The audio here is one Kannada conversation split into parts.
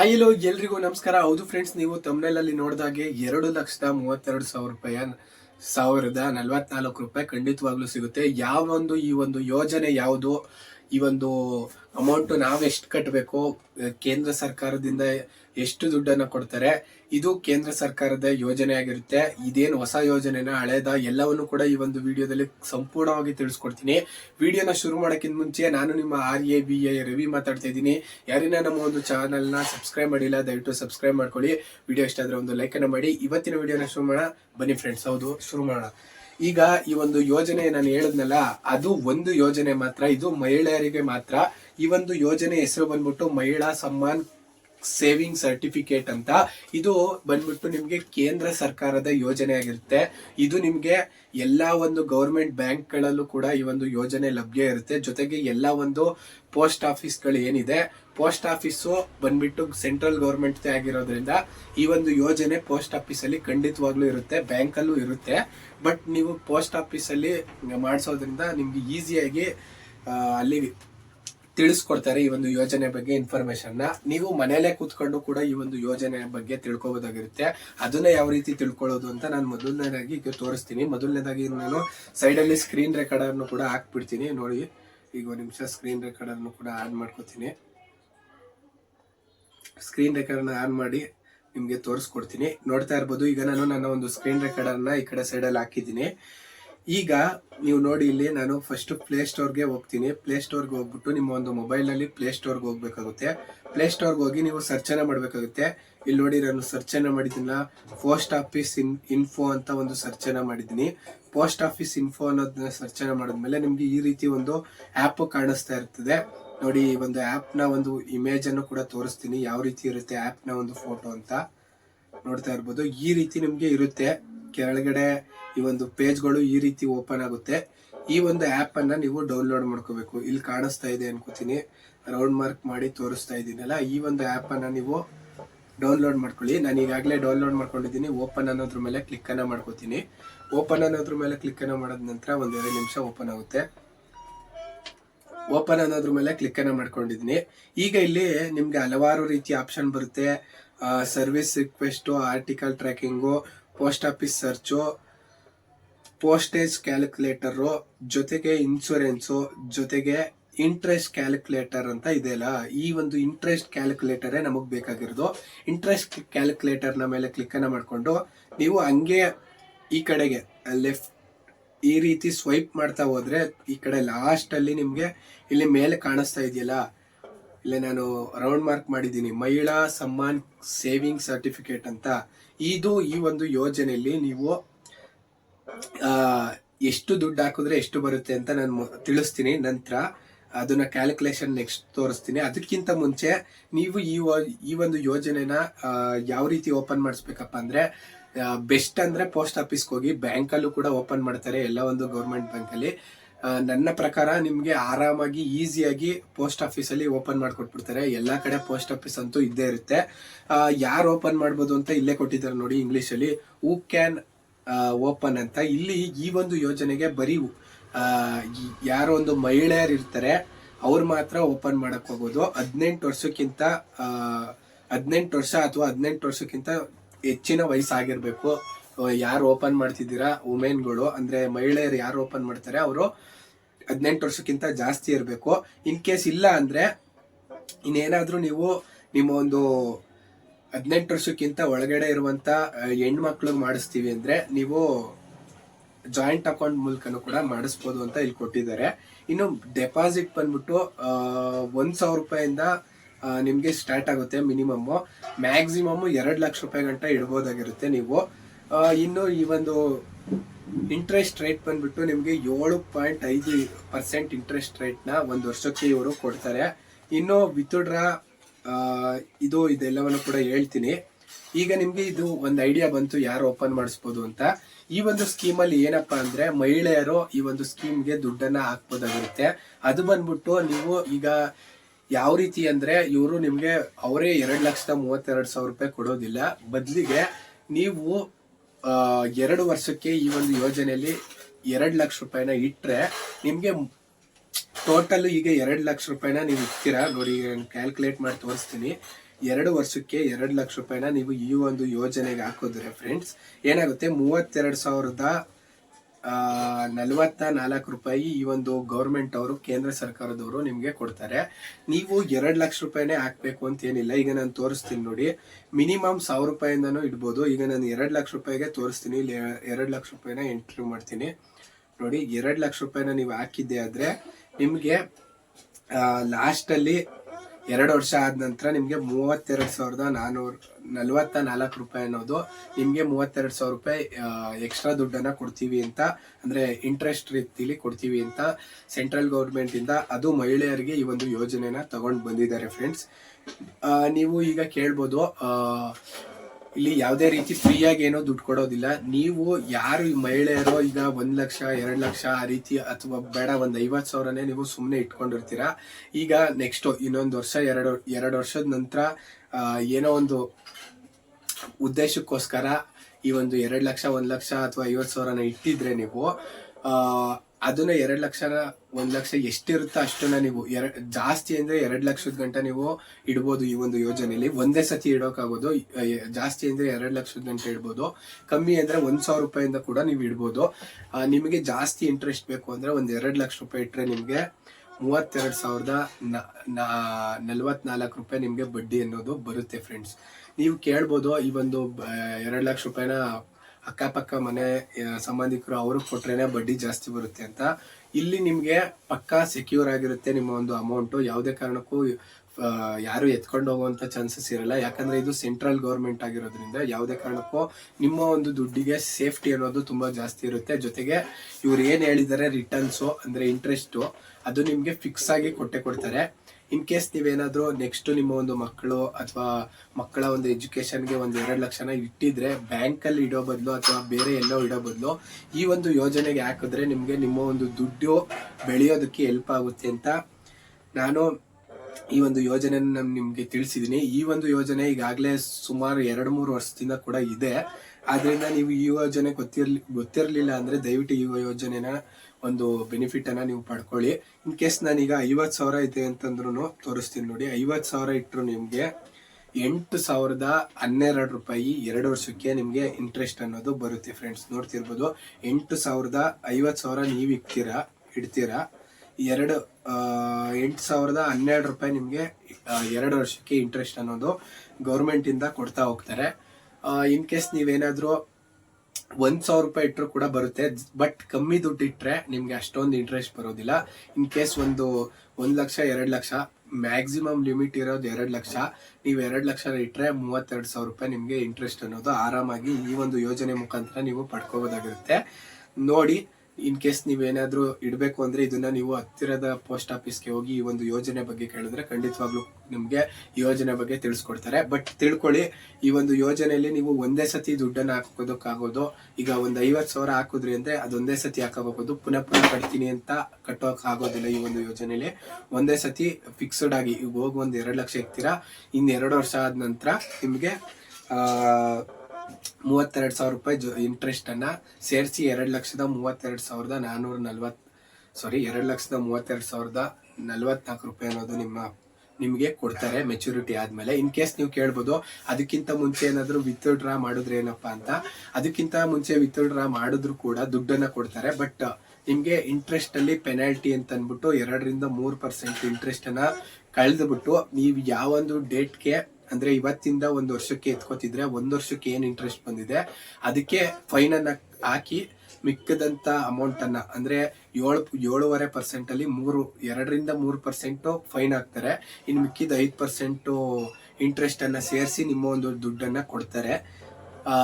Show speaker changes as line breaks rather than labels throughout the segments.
ಹಾಯ್ ಎಲ್ರಿಗೂ ನಮಸ್ಕಾರ. ಹೌದು ಫ್ರೆಂಡ್ಸ್ ನೀವು ತಮ್ಮನೇಲಲ್ಲಿ ನೋಡಿದಾಗೆ ಎರಡು ಲಕ್ಷದ ಮೂವತ್ತೆರಡು ಸಾವಿರ ರೂಪಾಯಿ ಸಾವಿರದ ನಲವತ್ನಾಲ್ಕು ರೂಪಾಯಿ ಖಂಡಿತವಾಗ್ಲೂ ಸಿಗುತ್ತೆ. ಯಾವ ಒಂದು ಈ ಒಂದು ಯೋಜನೆ ಯಾವುದು, ಈ ಒಂದು ಅಮೌಂಟ್ ನಾವೆಷ್ಟು ಕಟ್ಟಬೇಕು ಕೇಂದ್ರ ಸರ್ಕಾರದಿಂದ ಎಷ್ಟು ದುಡ್ಡನ್ನು ಕೊಡ್ತಾರೆ ಇದು ಕೇಂದ್ರ ಸರ್ಕಾರದ ಯೋಜನೆ ಆಗಿರುತ್ತೆ ಇದೇನು ಹೊಸ ಯೋಜನೆನ ಹಳೇದ ಎಲ್ಲವನ್ನು ಕೂಡ ಈ ಒಂದು ವಿಡಿಯೋದಲ್ಲಿ ಸಂಪೂರ್ಣವಾಗಿ ತಿಳಿಸ್ಕೊಡ್ತೀನಿ. ವಿಡಿಯೋನ ಶುರು ಮಾಡೋಕ್ಕಿಂತ ಮುಂಚೆ ನಾನು ನಿಮ್ಮ R A B A Ravi ಮಾತಾಡ್ತಾ ಇದ್ದೀನಿ. ಯಾರಿನ ನಮ್ಮ ಒಂದು ಚಾನಲ್ನ ಸಬ್ಸ್ಕ್ರೈಬ್ ಮಾಡಿಲ್ಲ, ದಯವಿಟ್ಟು ಸಬ್ಸ್ಕ್ರೈಬ್ ಮಾಡ್ಕೊಳ್ಳಿ. ವಿಡಿಯೋ ಇಷ್ಟ ಆದರೆ ಒಂದು ಲೈಕನ್ನು ಮಾಡಿ. ಇವತ್ತಿನ ವಿಡಿಯೋನ ಶುರು ಮಾಡೋಣ. ಬನ್ನಿ ಫ್ರೆಂಡ್ಸ್ ಹೌದು, ಶುರು ಮಾಡೋಣ. ಈಗ ಈ ಒಂದು ಯೋಜನೆ ನಾನು ಹೇಳಿದ್ನಲ್ಲ, ಅದು ಒಂದು ಯೋಜನೆ ಮಾತ್ರ. ಇದು ಮಹಿಳೆಯರಿಗೆ ಮಾತ್ರ. ಈ ಒಂದು ಯೋಜನೆ ಹೆಸರು ಬಂದ್ಬಿಟ್ಟು ಮಹಿಳಾ ಸಮ್ಮಾನ್ ಸೇವಿಂಗ್ ಸರ್ಟಿಫಿಕೇಟ್ ಅಂತ. ಇದು ಬಂದ್ಬಿಟ್ಟು ನಿಮಗೆ ಕೇಂದ್ರ ಸರ್ಕಾರದ ಯೋಜನೆ ಆಗಿರುತ್ತೆ. ಇದು ನಿಮಗೆ ಎಲ್ಲಾ ಒಂದು ಗೌರ್ಮೆಂಟ್ ಬ್ಯಾಂಕ್ಗಳಲ್ಲೂ ಕೂಡ ಈ ಒಂದು ಯೋಜನೆ ಲಭ್ಯ ಇರುತ್ತೆ. ಜೊತೆಗೆ ಎಲ್ಲಾ ಒಂದು ಪೋಸ್ಟ್ ಆಫೀಸ್ಗಳು ಏನಿದೆ ಪೋಸ್ಟ್ ಆಫೀಸು ಬಂದ್ಬಿಟ್ಟು ಸೆಂಟ್ರಲ್ ಗೌರ್ಮೆಂಟ್ ಆಗಿರೋದ್ರಿಂದ ಈ ಒಂದು ಯೋಜನೆ ಪೋಸ್ಟ್ ಆಫೀಸಲ್ಲಿ ಖಂಡಿತವಾಗ್ಲೂ ಇರುತ್ತೆ ಬ್ಯಾಂಕಲ್ಲೂ ಇರುತ್ತೆ. ಬಟ್ ನೀವು ಪೋಸ್ಟ್ ಆಫೀಸಲ್ಲಿ ಮಾಡಿಸೋದ್ರಿಂದ ನಿಮ್ಗೆ ಈಸಿಯಾಗಿ ಅಲ್ಲಿ ತಿಳಿಸ್ಕೊಡ್ತಾರೆ ಈ ಒಂದು ಯೋಜನೆ ಬಗ್ಗೆ ಇನ್ಫಾರ್ಮೇಶನ್ನ. ನೀವು ಮನೆಯಲ್ಲೇ ಕೂತ್ಕೊಂಡು ಕೂಡ ಈ ಒಂದು ಯೋಜನೆ ಬಗ್ಗೆ ತಿಳ್ಕೊಬೋದಾಗಿರುತ್ತೆ. ಅದನ್ನ ಯಾವ ರೀತಿ ತಿಳ್ಕೊಳ್ಳೋದು ಅಂತ ನಾನು ಮೊದಲನೇದಾಗಿ ತೋರಿಸ್ತೀನಿ. ಮೊದಲನೇದಾಗಿ ನಾನು ಸೈಡ್ ಅಲ್ಲಿ ಸ್ಕ್ರೀನ್ ರೆಕಾರ್ಡರ್ ಕೂಡ ಹಾಕ್ಬಿಡ್ತೀನಿ. ನೋಡಿ, ಈಗ ಒಂದು ನಿಮಿಷ ಸ್ಕ್ರೀನ್ ರೆಕಾರ್ಡರ್ ಕೂಡ ಆನ್ ಮಾಡ್ಕೋತೀನಿ. ಸ್ಕ್ರೀನ್ ರೆಕಾರ್ಡರ್ನ ಆನ್ ಮಾಡಿ ನಿಮಗೆ ತೋರಿಸ್ಕೊಡ್ತೀನಿ. ನೋಡ್ತಾ ಇರ್ಬೋದು, ಈಗ ನಾನು ನನ್ನ ಒಂದು ಸ್ಕ್ರೀನ್ ರೆಕಾರ್ಡರ್ನ ಈ ಕಡೆ ಸೈಡಲ್ಲಿ ಹಾಕಿದ್ದೀನಿ. ಈಗ ನೀವು ನೋಡಿ ಇಲ್ಲಿ ನಾನು ಫಸ್ಟ್ ಪ್ಲೇ ಸ್ಟೋರ್ಗೆ ಹೋಗ್ತೀನಿ. ಪ್ಲೇ ಸ್ಟೋರ್ಗೆ ಹೋಗ್ಬಿಟ್ಟು ನಿಮ್ಮ ಒಂದು ಮೊಬೈಲಲ್ಲಿ ಪ್ಲೇ ಸ್ಟೋರ್ಗೆ ಹೋಗ್ಬೇಕಾಗುತ್ತೆ. ಪ್ಲೇ ಸ್ಟೋರ್ಗೆ ಹೋಗಿ ನೀವು ಸರ್ಚನ ಮಾಡಬೇಕಾಗುತ್ತೆ. ಇಲ್ಲಿ ನೋಡಿ ನಾನು ಸರ್ಚನ ಮಾಡಿದ್ದೀನ ಪೋಸ್ಟ್ ಆಫೀಸ್ ಇನ್ ಇನ್ಫೋ ಅಂತ ಒಂದು ಸರ್ಚನ ಮಾಡಿದ್ದೀನಿ. ಪೋಸ್ಟ್ ಆಫೀಸ್ ಇನ್ಫೋ ಅನ್ನೋದನ್ನ ಸರ್ಚನ ಮಾಡಿದ್ಮೇಲೆ ನಿಮಗೆ ಈ ರೀತಿ ಒಂದು ಆ್ಯಪ್ ಕಾಣಿಸ್ತಾ ಇರ್ತದೆ. ನೋಡಿ ಒಂದು ಆ್ಯಪ್ನ ಒಂದು ಇಮೇಜ್ ಅನ್ನು ಕೂಡ ತೋರಿಸ್ತೀನಿ. ಯಾವ ರೀತಿ ಇರುತ್ತೆ ಆ್ಯಪ್ನ ಒಂದು ಫೋಟೋ ಅಂತ. ನೋಡ್ತಾ ಇರ್ಬೋದು. ಈ ರೀತಿ ನಿಮಗೆ ಇರುತ್ತೆ. ಕೆಳಗಡೆ ಈ ಒಂದು ಪೇಜ್ಗಳು ಈ ರೀತಿ ಓಪನ್ ಆಗುತ್ತೆ. ಈ ಒಂದು ಆ್ಯಪ್ ಅನ್ನ ನೀವು ಡೌನ್ಲೋಡ್ ಮಾಡ್ಕೋಬೇಕು. ಇಲ್ಲಿ ಕಾಣಿಸ್ತಾ ಇದೆ ಅನ್ಕೋತೀನಿ. ರೌಂಡ್ ಮಾರ್ಕ್ ಮಾಡಿ ತೋರಿಸ್ತಾ ಇದ್ದೀನಲ್ಲ, ಈ ಒಂದು ಆ್ಯಪ್ ಅನ್ನ ನೀವು ಡೌನ್ಲೋಡ್ ಮಾಡ್ಕೊಳ್ಳಿ. ನಾನು ಈಗಾಗಲೇ ಡೌನ್ಲೋಡ್ ಮಾಡ್ಕೊಂಡಿದ್ದೀನಿ. ಓಪನ್ ಅನ್ನೋದ್ರ ಮೇಲೆ ಕ್ಲಿಕ್ ಅನ್ನ ಮಾಡ್ಕೋತೀನಿ. ಓಪನ್ ಅನ್ನೋದ್ರ ಮೇಲೆ ಕ್ಲಿಕ್ ಅನ್ನ ಮಾಡಿದ ನಂತರ ಒಂದೆರಡು ನಿಮಿಷ ಓಪನ್ ಆಗುತ್ತೆ. ಓಪನ್ ಅನ್ನೋದ್ರ ಮೇಲೆ ಕ್ಲಿಕ್ ಅನ್ನ ಮಾಡ್ಕೊಂಡಿದ್ದೀನಿ ಈಗ ಇಲ್ಲಿ ನಿಮ್ಗೆ ಹಲವಾರು ರೀತಿಯ ಆಪ್ಷನ್ ಬರುತ್ತೆ. Service request article tracking post office search postage calculator ಜೊತೆಗೆ ಇನ್ಶೂರೆನ್ಸು ಜೊತೆಗೆ ಇಂಟ್ರೆಸ್ಟ್ ಕ್ಯಾಲ್ಕುಲೇಟರ್ ಅಂತ ಇದೆಯಲ್ಲ ಈ ಒಂದು ಇಂಟ್ರೆಸ್ಟ್ ಕ್ಯಾಲ್ಕುಲೇಟರೇ ನಮಗೆ ಬೇಕಾಗಿರೋದು. ಇಂಟ್ರೆಸ್ಟ್ ಕ್ಯಾಲ್ಕುಲೇಟರ್ನ ಮೇಲೆ ಕ್ಲಿಕ್ ಅನ್ನ ಮಾಡಿಕೊಂಡು ನೀವು ಹಂಗೆ ಈ ಕಡೆಗೆ ಲೆಫ್ಟ್ ಈ ರೀತಿ ಸ್ವೈಪ್ ಮಾಡ್ತಾ ಹೋದ್ರೆ ಈ ಕಡೆ ಲಾಸ್ಟ್ ಅಲ್ಲಿ ನಿಮ್ಗೆ ಇಲ್ಲಿ ಮೇಲೆ ಕಾಣಿಸ್ತಾ ಇದೆಯಲ್ಲ? ಇಲ್ಲಿ ನಾನು ರೌಂಡ್ ಮಾರ್ಕ್ ಮಾಡಿದ್ದೀನಿ. ಮಹಿಳಾ ಸಮ್ಮಾನ್ ಸೇವಿಂಗ್ ಸರ್ಟಿಫಿಕೇಟ್ ಅಂತ. ಇದು ಈ ಒಂದು ಯೋಜನೆಯಲ್ಲಿ ನೀವು ಎಷ್ಟು ದುಡ್ಡು ಹಾಕಿದ್ರೆ ಎಷ್ಟು ಬರುತ್ತೆ ಅಂತ ನಾನು ತಿಳಿಸ್ತೀನಿ ನಂತರ ಅದನ್ನ ಕ್ಯಾಲ್ಕುಲೇಷನ್ ನೆಕ್ಸ್ಟ್ ತೋರಿಸ್ತೀನಿ. ಅದಕ್ಕಿಂತ ಮುಂಚೆ ನೀವು ಈ ಈ ಒಂದು ಯೋಜನೆನ ಯಾವ ರೀತಿ ಓಪನ್ ಮಾಡಿಸ್ಬೇಕಪ್ಪ ಅಂದ್ರೆ ಬೆಸ್ಟ್ ಅಂದ್ರೆ ಪೋಸ್ಟ್ ಆಫೀಸ್ಗೆ ಹೋಗಿ ಬ್ಯಾಂಕಲ್ಲೂ ಕೂಡ ಓಪನ್ ಮಾಡ್ತಾರೆ, ಎಲ್ಲ ಒಂದು ಗೌರ್ಮೆಂಟ್ ಬ್ಯಾಂಕಲ್ಲಿ. ಅಲ್ಲಿ ನನ್ನ ಪ್ರಕಾರ ನಿಮ್ಗೆ ಆರಾಮಾಗಿ, ಈಸಿಯಾಗಿ ಪೋಸ್ಟ್ ಆಫೀಸಲ್ಲಿ ಓಪನ್ ಮಾಡ್ಕೊಟ್ಬಿಡ್ತಾರೆ. ಎಲ್ಲಾ ಕಡೆ ಪೋಸ್ಟ್ ಆಫೀಸ್ ಅಂತೂ ಇದ್ದೇ ಇರುತ್ತೆ. ಯಾರು ಓಪನ್ ಮಾಡ್ಬೋದು ಅಂತ ಇಲ್ಲೇ ಕೊಟ್ಟಿದ್ದಾರೆ ನೋಡಿ ಇಂಗ್ಲಿಷಲ್ಲಿ. ಹೂ ಕ್ಯಾನ್ ಓಪನ್ ಅಂತ. ಇಲ್ಲಿ ಈ ಒಂದು ಯೋಜನೆಗೆ ಬರೀ ಯಾರೋ ಒಂದು ಮಹಿಳೆಯರು ಇರ್ತಾರೆ, ಅವ್ರು ಮಾತ್ರ ಓಪನ್ ಮಾಡಕ್ ಹೋಗೋದು. ಹದಿನೆಂಟು ವರ್ಷಕ್ಕಿಂತ ಹದಿನೆಂಟು ವರ್ಷ ಅಥವಾ ಹದಿನೆಂಟು ವರ್ಷಕ್ಕಿಂತ ಹೆಚ್ಚಿನ ವಯಸ್ಸಾಗಿರ್ಬೇಕು. ಯಾರು ಓಪನ್ ಮಾಡ್ತಿದ್ದೀರಾ? ವುಮೆನ್ಗಳು ಅಂದ್ರೆ ಮಹಿಳೆಯರು ಯಾರು ಓಪನ್ ಮಾಡ್ತಾರೆ? ಅವರು ಹದಿನೆಂಟು ವರ್ಷಕ್ಕಿಂತ ಜಾಸ್ತಿ ಇರಬೇಕು. ಇನ್ ಕೇಸ್ ಇಲ್ಲ ಅಂದ್ರೆ, ಇನ್ನೇನಾದರೂ ನೀವು ನಿಮ್ಮ ಒಂದು ಹದಿನೆಂಟು ವರ್ಷಕ್ಕಿಂತ ಒಳಗಡೆ ಇರುವಂತ ಹೆಣ್ಮಕ್ಳಿಗೆ ಹೆಣ್ಮಕ್ಳು ಮಾಡಿಸ್ತೀವಿ ಅಂದ್ರೆ, ನೀವು ಜಾಯಿಂಟ್ ಅಕೌಂಟ್ ಮೂಲಕನೂ ಕೂಡ ಮಾಡಿಸ್ಬೋದು ಅಂತ ಇಲ್ಲಿ ಕೊಟ್ಟಿದ್ದಾರೆ. ಇನ್ನು ಡೆಪಾಸಿಟ್ ಬಂದ್ಬಿಟ್ಟು ಒಂದು ಸಾವಿರ ರೂಪಾಯಿಂದ ನಿಮ್ಗೆ ಸ್ಟಾರ್ಟ್ ಆಗುತ್ತೆ ಮಿನಿಮಮ್ ಮ್ಯಾಕ್ಸಿಮಮ್ ಎರಡು ಲಕ್ಷ ರೂಪಾಯಿ ಗಂಟ ಇಡ್ಬೋದಾಗಿರುತ್ತೆ ನೀವು. ಇನ್ನು ಈ ಒಂದು ಇಂಟ್ರೆಸ್ಟ್ ರೇಟ್ ಬಂದ್ಬಿಟ್ಟು ನಿಮಗೆ ಏಳು ಪಾಯಿಂಟ್ ಐದು ಪರ್ಸೆಂಟ್ ಇಂಟ್ರೆಸ್ಟ್ ರೇಟ್ನ ಒಂದು ವರ್ಷಕ್ಕೆ ಇವರು ಕೊಡ್ತಾರೆ. ಇನ್ನು ವಿತ್ಡ್ರಾ ಇದು ಇದೆಲ್ಲವನ್ನು ಕೂಡ ಹೇಳ್ತೀನಿ. ಈಗ ನಿಮಗೆ ಇದು ಒಂದು ಐಡಿಯಾ ಬಂತು, ಯಾರು ಓಪನ್ ಮಾಡಿಸ್ಬೋದು ಅಂತ. ಈ ಒಂದು ಸ್ಕೀಮಲ್ಲಿ ಏನಪ್ಪಾ ಅಂದ್ರೆ ಮಹಿಳೆಯರು ಈ ಒಂದು ಸ್ಕೀಮ್ಗೆ ದುಡ್ಡನ್ನ ಹಾಕ್ಬೋದಾಗಿರುತ್ತೆ. ಅದು ಬಂದ್ಬಿಟ್ಟು ನೀವು ಈಗ ಯಾವ ರೀತಿ ಅಂದ್ರೆ ಇವರು ನಿಮ್ಗೆ ಅವರೇ ಎರಡ್ ಲಕ್ಷದ ಮೂವತ್ತೆರಡು ಸಾವಿರ ರೂಪಾಯಿ ಕೊಡೋದಿಲ್ಲ. ಬದಲಿಗೆ ನೀವು ಎರಡು ವರ್ಷಕ್ಕೆ ಈ ಒಂದು ಯೋಜನೆಯಲ್ಲಿ ಎರಡ್ ಲಕ್ಷ ರೂಪಾಯಿನ ಇಟ್ರೆ ನಿಮ್ಗೆ ಟೋಟಲ್ ಈಗ ಎರಡ್ ಲಕ್ಷ ರೂಪಾಯಿನ ನೀವು ಇರ್ತೀರಾ ನೋಡಿ ಕ್ಯಾಲ್ಕುಲೇಟ್ ಮಾಡಿ ತೋರಿಸ್ತೀನಿ. ಎರಡು ವರ್ಷಕ್ಕೆ ಎರಡು ಲಕ್ಷ ರೂಪಾಯಿನ ನೀವು ಈ ಒಂದು ಯೋಜನೆಗೆ ಹಾಕೋದ್ರೆ ಫ್ರೆಂಡ್ಸ್ ಏನಾಗುತ್ತೆ? ಮೂವತ್ತೆರಡು ಸಾವಿರದ ನಲವತ್ತ ನಾಲ್ಕು ರೂಪಾಯಿ ಈ ಒಂದು ಗೌರ್ಮೆಂಟ್ ಅವರು, ಕೇಂದ್ರ ಸರ್ಕಾರದವರು ನಿಮ್ಗೆ ಕೊಡ್ತಾರೆ. ನೀವು ಎರಡ್ ಲಕ್ಷ ರೂಪಾಯಿನೇ ಹಾಕ್ಬೇಕು ಅಂತ ಏನಿಲ್ಲ. ಈಗ ನಾನು ತೋರಿಸ್ತೀನಿ ನೋಡಿ. ಮಿನಿಮಮ್ ಸಾವಿರ ರೂಪಾಯಿಂದನೂ ಇಡ್ಬೋದು. ಈಗ ನಾನು ಎರಡ್ ಲಕ್ಷ ರೂಪಾಯಿಗೆ ತೋರಿಸ್ತೀನಿ. ಇಲ್ಲಿ ಎರಡ್ ಲಕ್ಷ ರೂಪಾಯಿನ ಎಂಟ್ರಿ ಮಾಡ್ತೀನಿ. ನೋಡಿ, ಎರಡ್ ಲಕ್ಷ ರೂಪಾಯಿನ ನೀವು ಹಾಕಿದ್ದೆ ಆದ್ರೆ ನಿಮ್ಗೆ ಲಾಸ್ಟ್ ಅಲ್ಲಿ ಎರಡು ವರ್ಷ ಆದ ನಂತರ ನಿಮಗೆ ಮೂವತ್ತೆರಡು ಸಾವಿರದ ನಾನ್ನೂರು ನಲವತ್ತ ನಾಲ್ಕು ರೂಪಾಯಿ ಅನ್ನೋದು ನಿಮಗೆ ಮೂವತ್ತೆರಡು ಸಾವಿರ ರೂಪಾಯಿ ಎಕ್ಸ್ಟ್ರಾ ದುಡ್ಡನ್ನ ಕೊಡ್ತೀವಿ ಅಂತ, ಅಂದರೆ ಇಂಟ್ರೆಸ್ಟ್ ರೀತಿಲಿ ಕೊಡ್ತೀವಿ ಅಂತ ಸೆಂಟ್ರಲ್ ಗೌರ್ಮೆಂಟಿಂದ ಅದು ಮಹಿಳೆಯರಿಗೆ ಈ ಒಂದು ಯೋಜನೆನ ತಗೊಂಡು ಬಂದಿದ್ದಾರೆ ಫ್ರೆಂಡ್ಸ್ ನೀವು ಈಗ ಕೇಳ್ಬೋದು ಇಲ್ಲಿ ಯಾವುದೇ ರೀತಿ ಫ್ರೀಯಾಗಿ ಏನೋ ದುಡ್ಡು ಕೊಡೋದಿಲ್ಲ. ನೀವು ಯಾರು ಮಹಿಳೆಯರು ಈಗ ಒಂದು ಲಕ್ಷ, ಎರಡು ಲಕ್ಷ ಆ ರೀತಿ ಅಥವಾ ಬೇಡ, ಒಂದು ಐವತ್ತು ಸಾವಿರನೇ ನೀವು ಸುಮ್ಮನೆ ಇಟ್ಕೊಂಡಿರ್ತೀರಾ? ಈಗ ನೆಕ್ಸ್ಟ್ ಇನ್ನೊಂದು ವರ್ಷ, ಎರಡು ಎರಡು ವರ್ಷದ ನಂತರ ಏನೋ ಒಂದು ಉದ್ದೇಶಕ್ಕೋಸ್ಕರ ಈ ಒಂದು ಎರಡು ಲಕ್ಷ, ಒಂದು ಲಕ್ಷ ಅಥವಾ ಐವತ್ತು ಸಾವಿರನ ಇಟ್ಟಿದ್ರೆ ನೀವು ಅದನ್ನ ಎರಡು ಲಕ್ಷನ, ಒಂದು ಲಕ್ಷ ಎಷ್ಟಿರುತ್ತೋ ಅಷ್ಟನ್ನ ನೀವು ಜಾಸ್ತಿ ಅಂದ್ರೆ ಎರಡು ಲಕ್ಷದ ಗಂಟ ನೀವು ಇಡ್ಬೋದು ಈ ಒಂದು ಯೋಜನೆಯಲ್ಲಿ ಒಂದೇ ಸತಿ ಇಡೋಕ್ಕಾಗೋದು ಜಾಸ್ತಿ ಅಂದ್ರೆ ಎರಡು ಲಕ್ಷದ ಗಂಟೆ ಇಡ್ಬೋದು. ಕಮ್ಮಿ ಅಂದ್ರೆ ಒಂದ್ ಸಾವಿರ ರೂಪಾಯಿಂದ ಕೂಡ ನೀವು ಇಡ್ಬೋದು. ನಿಮಗೆ ಜಾಸ್ತಿ ಇಂಟ್ರೆಸ್ಟ್ ಬೇಕು ಅಂದ್ರೆ ಒಂದ್ ಎರಡ್ ಲಕ್ಷ ರೂಪಾಯಿ ಇಟ್ಟರೆ ನಿಮ್ಗೆ ಮೂವತ್ತೆರಡು ಸಾವಿರದ ನಲವತ್ನಾಲ್ಕು ರೂಪಾಯಿ ನಿಮ್ಗೆ ಬಡ್ಡಿ ಅನ್ನೋದು ಬರುತ್ತೆ ಫ್ರೆಂಡ್ಸ್ ನೀವು ಕೇಳ್ಬೋದು, ಈ ಒಂದು ಎರಡು ಲಕ್ಷ ರೂಪಾಯಿನ ಅಕ್ಕಪಕ್ಕ ಮನೆ ಸಂಬಂಧಿಕರು ಅವ್ರಿಗೆ ಕೊಟ್ರೇನೆ ಬಡ್ಡಿ ಜಾಸ್ತಿ ಬರುತ್ತೆ ಅಂತ. ಇಲ್ಲಿ ನಿಮಗೆ ಪಕ್ಕಾ ಸೆಕ್ಯೂರ್ ಆಗಿರುತ್ತೆ ನಿಮ್ಮ ಒಂದು ಅಮೌಂಟ್ ಯಾವುದೇ ಕಾರಣಕ್ಕೂ ಯಾರು ಎತ್ಕೊಂಡು ಹೋಗುವಂತ ಚಾನ್ಸಸ್ ಇರಲ್ಲ. ಯಾಕಂದ್ರೆ ಇದು ಸೆಂಟ್ರಲ್ ಗೌರ್ಮೆಂಟ್ ಆಗಿರೋದ್ರಿಂದ ಯಾವುದೇ ಕಾರಣಕ್ಕೂ ನಿಮ್ಮ ಒಂದು ದುಡ್ಡಿಗೆ ಸೇಫ್ಟಿ ಅನ್ನೋದು ತುಂಬಾ ಜಾಸ್ತಿ ಇರುತ್ತೆ. ಜೊತೆಗೆ ಇವ್ರು ಏನ್ ಹೇಳಿದ್ದಾರೆ ರಿಟರ್ನ್ಸು ಅಂದ್ರೆ ಇಂಟ್ರೆಸ್ಟು ಅದು ನಿಮ್ಗೆ ಫಿಕ್ಸ್ ಆಗಿ ಕೊಟ್ಟೆ ಕೊಡ್ತಾರೆ. ಇನ್ ಕೇಸ್ ನೀವೇನಾದ್ರೂ ನೆಕ್ಸ್ಟ್ ನಿಮ್ಮ ಒಂದು ಮಕ್ಕಳು ಅಥವಾ ಮಕ್ಕಳ ಒಂದು ಎಜುಕೇಶನ್ಗೆ ಒಂದು ಎರಡು ಲಕ್ಷನ ಇಟ್ಟಿದ್ರೆ ಬ್ಯಾಂಕ್ ಅಲ್ಲಿ ಇಡೋ ಬದಲು ಅಥವಾ ಬೇರೆ ಎಲ್ಲೋ ಇಡೋ ಬದಲು ಈ ಒಂದು ಯೋಜನೆಗೆ ಹಾಕಿದ್ರೆ ನಿಮ್ಗೆ ನಿಮ್ಮ ಒಂದು ದುಡ್ಡು ಬೆಳೆಯೋದಕ್ಕೆ ಹೆಲ್ಪ್ ಆಗುತ್ತೆ ಅಂತ ನಾನು ಈ ಒಂದು ಯೋಜನೆ ನಿಮ್ಗೆ ತಿಳಿಸಿದೀನಿ. ಈ ಒಂದು ಯೋಜನೆ ಈಗಾಗಲೇ ಸುಮಾರು ಎರಡು ಮೂರು ವರ್ಷದಿಂದ ಕೂಡ ಇದೆ. ಆದ್ರಿಂದ ನೀವು ಈ ಯೋಜನೆ ಗೊತ್ತಿರ್ಲಿ, ಗೊತ್ತಿರಲಿಲ್ಲ ಅಂದ್ರೆ ದಯವಿಟ್ಟು ಈ ಯೋಜನೆನ ಒಂದು ಬೆನಿಫಿಟ್ ಅನ್ನ ನೀವು ಪಡ್ಕೊಳ್ಳಿ. ಇನ್ ಕೇಸ್ ನಾನೀಗ ಐವತ್ ಸಾವಿರ ಇದೆ ಅಂತಂದ್ರು ತೋರಿಸ್ತೀನಿ ನೋಡಿ. ಐವತ್ ಸಾವಿರ ಇಟ್ಟರು ನಿಮ್ಗೆ ಎಂಟು ಸಾವಿರದ ಹನ್ನೆರಡು ರೂಪಾಯಿ ಎರಡು ವರ್ಷಕ್ಕೆ ನಿಮ್ಗೆ ಇಂಟ್ರೆಸ್ಟ್ ಅನ್ನೋದು ಬರುತ್ತೆ ಫ್ರೆಂಡ್ಸ್ ನೋಡ್ತಿರ್ಬೋದು, ಎಂಟು ಸಾವಿರದ ಐವತ್ ಸಾವಿರ ನೀವು ಇಕ್ತೀರಾ, ಇಡ್ತೀರಾ? ಎರಡು ಎಂಟು ಸಾವಿರದ ಹನ್ನೆರಡು ರೂಪಾಯಿ ನಿಮಗೆ ಎರಡು ವರ್ಷಕ್ಕೆ ಇಂಟ್ರೆಸ್ಟ್ ಅನ್ನೋದು ಗೌರ್ಮೆಂಟ್ ಇಂದ ಕೊಡ್ತಾ ಹೋಗ್ತಾರೆ. ಇನ್ ಕೇಸ್ ನೀವೇನಾದ್ರೂ ಒಂದು ಸಾವಿರ ರೂಪಾಯಿ ಇಟ್ಟರು ಕೂಡ ಬರುತ್ತೆ. ಬಟ್ ಕಮ್ಮಿ ದುಡ್ಡು ಇಟ್ಟರೆ ನಿಮಗೆ ಅಷ್ಟೊಂದು ಇಂಟ್ರೆಸ್ಟ್ ಬರೋದಿಲ್ಲ. ಇನ್ ಕೇಸ್ ಒಂದು ಒಂದು ಲಕ್ಷ, ಎರಡು ಲಕ್ಷ ಮ್ಯಾಕ್ಸಿಮಮ್ ಲಿಮಿಟ್ ಇರೋದು ಎರಡು ಲಕ್ಷ. ನೀವು ಎರಡು ಲಕ್ಷ ಇಟ್ಟರೆ ಮೂವತ್ತೆರಡು ಸಾವಿರ ರೂಪಾಯಿ ನಿಮಗೆ ಇಂಟ್ರೆಸ್ಟ್ ಅನ್ನೋದು ಆರಾಮಾಗಿ ಈ ಒಂದು ಯೋಜನೆ ಮುಖಾಂತರ ನೀವು ಪಡ್ಕೋಬೋದಾಗಿರುತ್ತೆ. ನೋಡಿ ಇನ್ ಕೇಸ್ ನೀವೇನಾದ್ರೂ ಇಡಬೇಕು ಅಂದ್ರೆ ಇದನ್ನ ನೀವು ಹತ್ತಿರದ ಪೋಸ್ಟ್ ಆಫೀಸ್ಗೆ ಹೋಗಿ ಈ ಒಂದು ಯೋಜನೆ ಬಗ್ಗೆ ಕೇಳಿದ್ರೆ ಖಂಡಿತವಾಗ್ಲೂ ನಿಮ್ಗೆ ಯೋಜನೆ ಬಗ್ಗೆ ತಿಳಿಸ್ಕೊಡ್ತಾರೆ. ಬಟ್ ತಿಳ್ಕೊಳ್ಳಿ, ಈ ಒಂದು ಯೋಜನೆಯಲ್ಲಿ ನೀವು ಒಂದೇ ಸತಿ ದುಡ್ಡನ್ನ ಹಾಕೋದಕ್ಕಾಗೋದು, ಈಗ ಒಂದು ಐವತ್ತು ಸಾವಿರ ಹಾಕಿದ್ರಿ ಅಂದ್ರೆ ಅದೊಂದೇ ಸತಿ ಹಾಕಬಹುದು. ಪುನಃ ಪುನಃ ಕಟ್ತೀನಿ ಅಂತ ಕಟ್ಟೋಕ್ ಆಗೋದಿಲ್ಲ ಈ ಒಂದು ಯೋಜನೆಯಲ್ಲಿ ಒಂದೇ ಸತಿ ಫಿಕ್ಸ್ಡ್ ಆಗಿ ಈಗ ಹೋಗಿ ಒಂದು ಎರಡು ಲಕ್ಷ ಇರ್ತೀರಾ ಇನ್ ಎರಡು ವರ್ಷ ಆದ ನಂತರ ನಿಮಗೆ ಮೂವತ್ತೆರಡು ಸಾವಿರ ರೂಪಾಯಿ ಜೊ ಇಂಟ್ರೆಸ್ಟನ್ನು ಸೇರಿಸಿ ಎರಡು ಲಕ್ಷದ ಮೂವತ್ತೆರಡು ಸಾವಿರದ ನಾನ್ನೂರ ನಲ್ವತ್ ಸಾರಿ ಎರಡು ಲಕ್ಷದ ಮೂವತ್ತೆರಡು ಸಾವಿರದ ನಲ್ವತ್ನಾಲ್ಕು ರೂಪಾಯಿ ಅನ್ನೋದು ನಿಮ್ಮ, ನಿಮಗೆ ಕೊಡ್ತಾರೆ ಮೆಚುರಿಟಿ ಆದ್ಮೇಲೆ. ಇನ್ ಕೇಸ್ ನೀವು ಕೇಳ್ಬೋದು, ಅದಕ್ಕಿಂತ ಮುಂಚೆ ಏನಾದರೂ ವಿತ್ ಡ್ರಾ ಮಾಡಿದ್ರೆ ಏನಪ್ಪ ಅಂತ, ಅದಕ್ಕಿಂತ ಮುಂಚೆ ವಿತ್ ಡ್ರಾ ಮಾಡಿದ್ರು ಕೂಡ ದುಡ್ಡನ್ನ ಕೊಡ್ತಾರೆ. ಬಟ್ ನಿಮಗೆ ಇಂಟ್ರೆಸ್ಟಲ್ಲಿ ಪೆನಾಲ್ಟಿ ಅಂತ ಅಂದ್ಬಿಟ್ಟು ಎರಡರಿಂದ ಮೂರು ಪರ್ಸೆಂಟ್ ಇಂಟ್ರೆಸ್ಟನ್ನು ಕಳೆದ್ಬಿಟ್ಟು, ನೀವು ಯಾವೊಂದು ಡೇಟ್ಗೆ ಅಂದ್ರೆ ಇವತ್ತಿಂದ ಒಂದು ವರ್ಷಕ್ಕೆ ಎತ್ಕೋತಿದ್ರೆ ಒಂದ್ ವರ್ಷಕ್ಕೆ ಏನ್ ಇಂಟ್ರೆಸ್ಟ್ ಬಂದಿದೆ, ಅದಕ್ಕೆ ಫೈನ್ ಅನ್ನ ಹಾಕಿ ಮಿಕ್ಕದಂತ ಅಮೌಂಟ್ ಅನ್ನ, ಅಂದ್ರೆ ಏಳು, ಏಳುವರೆ ಪರ್ಸೆಂಟ್ ಅಲ್ಲಿ ಮೂರು, ಎರಡರಿಂದ ಮೂರು ಪರ್ಸೆಂಟ್ ಫೈನ್ ಹಾಕ್ತಾರೆ ಇನ್ನು ಮಿಕ್ಕಿದ ಐದು ಪರ್ಸೆಂಟ್ ಇಂಟ್ರೆಸ್ಟ್ ಅನ್ನ ಸೇರಿಸಿ ನಿಮ್ಮ ಒಂದು ದುಡ್ಡನ್ನ ಕೊಡ್ತಾರೆ. ಆ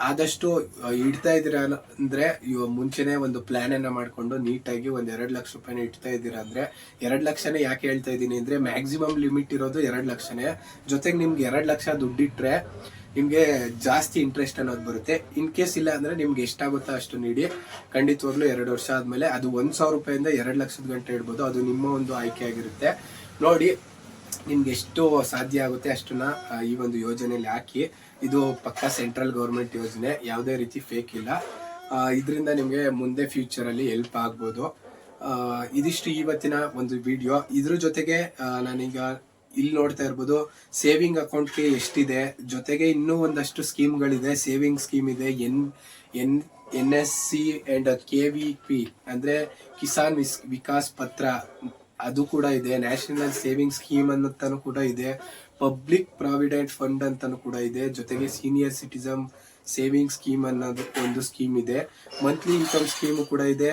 ಆದಷ್ಟು ಇಡ್ತಾ ಇದ್ದೀರಾ ಅಂದ್ರೆ, ಇವ- ಮುಂಚೆನೆ ಒಂದು ಪ್ಲಾನ್ ಅನ್ನ ಮಾಡ್ಕೊಂಡು ನೀಟಾಗಿ ಒಂದ್ ಎರಡ್ ಲಕ್ಷ ರೂಪಾಯಿನ ಇಡ್ತಾ ಇದ್ದೀರಾ ಅಂದ್ರೆ, ಎರಡ್ ಲಕ್ಷನೇ ಯಾಕೆ ಹೇಳ್ತಾ ಇದ್ದೀನಿ ಅಂದ್ರೆ ಮ್ಯಾಕ್ಸಿಮಮ್ ಲಿಮಿಟ್ ಇರೋದು ಎರಡ್ ಲಕ್ಷನೇ. ಜೊತೆಗೆ ನಿಮ್ಗೆ ಎರಡ್ ಲಕ್ಷ ದುಡ್ಡಿಟ್ರೆ, ನಿಮಗೆ ಜಾಸ್ತಿ ಇಂಟ್ರೆಸ್ಟ್ ಅನ್ನೋದು ಬರುತ್ತೆ. ಇನ್ ಕೇಸ್ ಇಲ್ಲ ಅಂದ್ರೆ ನಿಮ್ಗೆ ಎಷ್ಟಾಗುತ್ತೋ ಅಷ್ಟು ನೀಡಿ. ಖಂಡಿತವಾಗ್ಲೂ ಎರಡು ವರ್ಷ ಆದ್ಮೇಲೆ ಅದು ಒಂದ್ ಸಾವಿರ ರೂಪಾಯಿಂದ ಎರಡು ಲಕ್ಷದ ಗಂಟೆ ಇಡ್ಬೋದು. ಅದು ನಿಮ್ಮ ಒಂದು ಆಯ್ಕೆ ಆಗಿರುತ್ತೆ. ನೋಡಿ ನಿಮ್ಗೆ ಎಷ್ಟು ಸಾಧ್ಯ ಆಗುತ್ತೆ ಅಷ್ಟನ್ನ ಈ ಒಂದು ಯೋಜನೆಯಲ್ಲಿ ಹಾಕಿ. ಇದು ಪಕ್ಕಾ ಸೆಂಟ್ರಲ್ ಗೌರ್ಮೆಂಟ್ ಯೋಜನೆ, ಯಾವುದೇ ರೀತಿ ಫೇಕ್ ಇಲ್ಲ. ಇದರಿಂದ ನಿಮಗೆ ಮುಂದೆ ಫ್ಯೂಚರ್ ಅಲ್ಲಿ ಹೆಲ್ಪ್ ಆಗ್ಬೋದು. ಇದಿಷ್ಟು ಇವತ್ತಿನ ಒಂದು ವಿಡಿಯೋ ಇದ್ರ ಜೊತೆಗೆ ನಾನೀಗ ಇಲ್ಲಿ ನೋಡ್ತಾ ಇರ್ಬೋದು ಸೇವಿಂಗ್ ಅಕೌಂಟ್ಗೆ ಎಷ್ಟಿದೆ, ಜೊತೆಗೆ ಇನ್ನೂ ಒಂದಷ್ಟು ಸ್ಕೀಮ್ಗಳಿದೆ ಸೇವಿಂಗ್ ಸ್ಕೀಮ್ ಇದೆ, N N N S C and K V P ಅಂದ್ರೆ ಕಿಸಾನ್ ವಿಸ್, ವಿಕಾಸ್ ಪತ್ರ ಅದು ಕೂಡ ಇದೆ. ನ್ಯಾಷನಲ್ ಸೇವಿಂಗ್ ಸ್ಕೀಮ್ ಅನ್ನೋಂತಾನು ಕೂಡ ಇದೆ. ಪಬ್ಲಿಕ್ ಪ್ರಾವಿಡೆಂಟ್ ಫಂಡ್ ಅಂತಾನು ಕೂಡ ಇದೆ. ಜೊತೆಗೆ ಸೀನಿಯರ್ ಸಿಟಿಸಮ್ ಸೇವಿಂಗ್ ಸ್ಕೀಮ್ ಅನ್ನೋದು ಒಂದು ಸ್ಕೀಮ್ ಇದೆ. ಮಂತ್ಲಿ ಇನ್ಕಮ್ ಸ್ಕೀಮ್ ಕೂಡ ಇದೆ.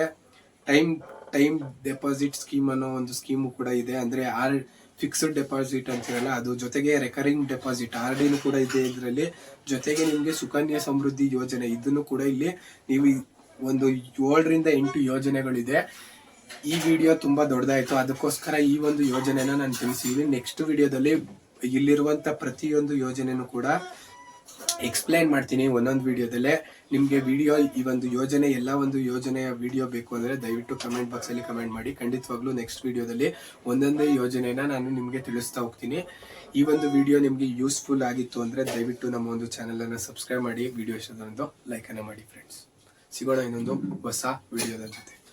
ಟೈಮ್ ಟೈಮ್ ಡೆಪಾಸಿಟ್ ಸ್ಕೀಮ್ ಅನ್ನೋ ಒಂದು ಸ್ಕೀಮು ಕೂಡ ಇದೆ. ಅಂದ್ರೆ ಆರ್ ಫಿಕ್ಸ್ಡ್ ಡೆಪಾಸಿಟ್ ಅಂತೀರಲ್ಲ, ಅದು ಜೊತೆಗೆ ರೆಕರಿಂಗ್ ಡೆಪಾಸಿಟ್ ಆರ್ ಡಿನೂ ಕೂಡ ಇದೆ ಇದರಲ್ಲಿ. ಜೊತೆಗೆ ನಿಮಗೆ ಸುಕನ್ಯಾ ಸಮೃದ್ಧಿ ಯೋಜನೆ, ಇದನ್ನು ಕೂಡ ಇಲ್ಲಿ ನೀವು ಒಂದು ಏಳರಿಂದ ಎಂಟು ಯೋಜನೆಗಳಿದೆ. ಈ ವಿಡಿಯೋ ತುಂಬಾ ದೊಡ್ಡದಾಯಿತು. ಅದಕ್ಕೋಸ್ಕರ ಈ ಒಂದು ಯೋಜನೆನ ನಾನು ತಿಳಿಸಿದ್ದೀನಿ ನೆಕ್ಸ್ಟ್ ವಿಡಿಯೋದಲ್ಲಿ ಇಲ್ಲಿರುವಂತ ಪ್ರತಿಯೊಂದು ಯೋಜನೆನೂ ಕೂಡ ಎಕ್ಸ್ಪ್ಲೈನ್ ಮಾಡ್ತೀನಿ ಒಂದೊಂದು ವಿಡಿಯೋದಲ್ಲೇ. ನಿಮಗೆ ವಿಡಿಯೋ ಈ ಒಂದು ಯೋಜನೆ, ಎಲ್ಲ ಒಂದು ಯೋಜನೆಯ ವಿಡಿಯೋ ಬೇಕು ಅಂದ್ರೆ ದಯವಿಟ್ಟು ಕಮೆಂಟ್ ಬಾಕ್ಸ್ ಅಲ್ಲಿ ಕಮೆಂಟ್ ಮಾಡಿ. ಖಂಡಿತವಾಗ್ಲೂ ನೆಕ್ಸ್ಟ್ ವಿಡಿಯೋದಲ್ಲಿ ಒಂದೊಂದೇ ಯೋಜನೆನ ನಾನು ನಿಮಗೆ ತಿಳಿಸ್ತಾ ಹೋಗ್ತೀನಿ. ಈ ಒಂದು ವಿಡಿಯೋ ನಿಮಗೆ ಯೂಸ್ಫುಲ್ ಆಗಿತ್ತು ಅಂದ್ರೆ ದಯವಿಟ್ಟು ನಮ್ಮ ಒಂದು ಚಾನೆಲ್ ಅನ್ನ ಸಬ್ಸ್ಕ್ರೈಬ್ ಮಾಡಿ ವಿಡಿಯೋ ಇಷ್ಟದೊಂದು ಲೈಕ್ ಅನ್ನ ಮಾಡಿ ಫ್ರೆಂಡ್ಸ್ ಸಿಗೋಣ ಇನ್ನೊಂದು ಹೊಸ ವಿಡಿಯೋದ ಜೊತೆ.